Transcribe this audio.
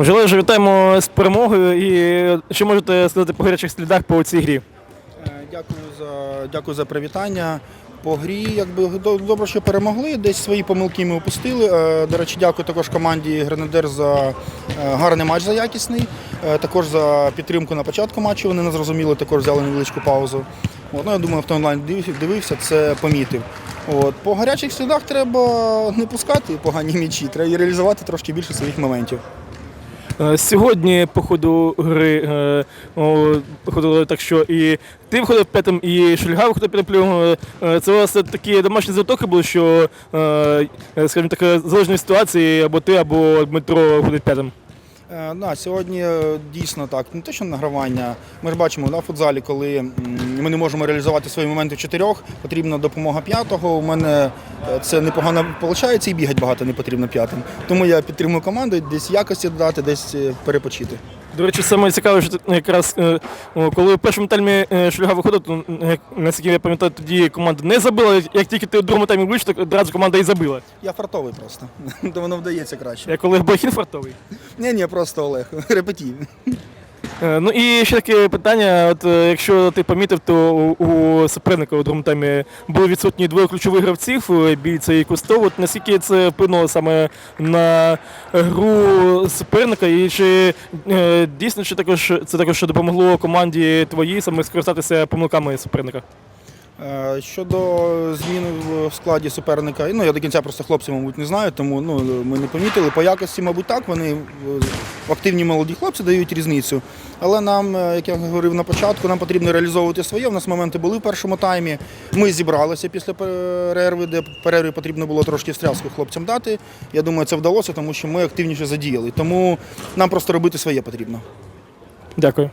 Желаю, вітаємо з перемогою. І що можете сказати по гарячих слідах по цій грі? Е, Дякую за, дякую за привітання. По грі, якби добре, що перемогли. Десь свої помилки ми опустили. Е, До речі, дякую також команді Гренадер за е, гарний матч за якісний. Також за підтримку на початку матчу. Вони не зрозуміли, також взяли невеличку паузу. От, ну, я думаю, хто онлайн дивився, це помітив. От, по гарячих слідах треба не пускати погані м'ячі, треба реалізувати трошки більше своїх моментів. Е, Сьогодні по ходу гри е, виходило так, що і ти виходив п'ятим, і Шульга виходив п'ятим. Е, Це вас такі домашні затоки були, що, скажімо так, залежно від ситуації, або ти, або Дмитро виходить п'ятим. Да, сьогодні дійсно так. Не те, що награвання. Ми ж бачимо да, футзалі, коли ми не можемо реалізувати свої моменти в чотирьох, потрібна допомога п'ятого. У мене е, це непогано виходить і бігати багато не потрібно п'ятим. Тому я підтримую команду, десь якості додати, десь е, перепочити. До речі, саме цікаве, що якраз е, коли в першому таймі Шульга виходив, то наскільки я пам'ятаю, тоді команда не забила. Як тільки ти в другому таймі вийшов, так одразу команда і забила. Я фартовий просто, то воно вдається краще. Як Олег Блохін фартовий. Ні, ні, просто Олег, репетій. Е, Ну і ще таке питання: от е, якщо ти помітив, то у, суперника у другому таймі були відсутні двоє ключових гравців, е, бійця і Кустов. От наскільки це вплинуло саме на гру суперника, і чи дійсно чи також це також допомогло команді твоїй саме скористатися помилками суперника? Е, Щодо зміни в складі суперника, ну я до кінця просто хлопців, мабуть, не знаю, тому ну, ми не помітили. По якості, мабуть, так, вони е, активні молоді хлопці дають різницю. Але нам, е, як я говорив на початку, нам потрібно реалізовувати своє. У нас моменти були в першому таймі. Ми зібралися після перерви, де перерви потрібно було трошки встряску хлопцям дати. Я думаю, це вдалося, тому що ми активніше задіяли. Тому нам просто робити своє потрібно. Дякую.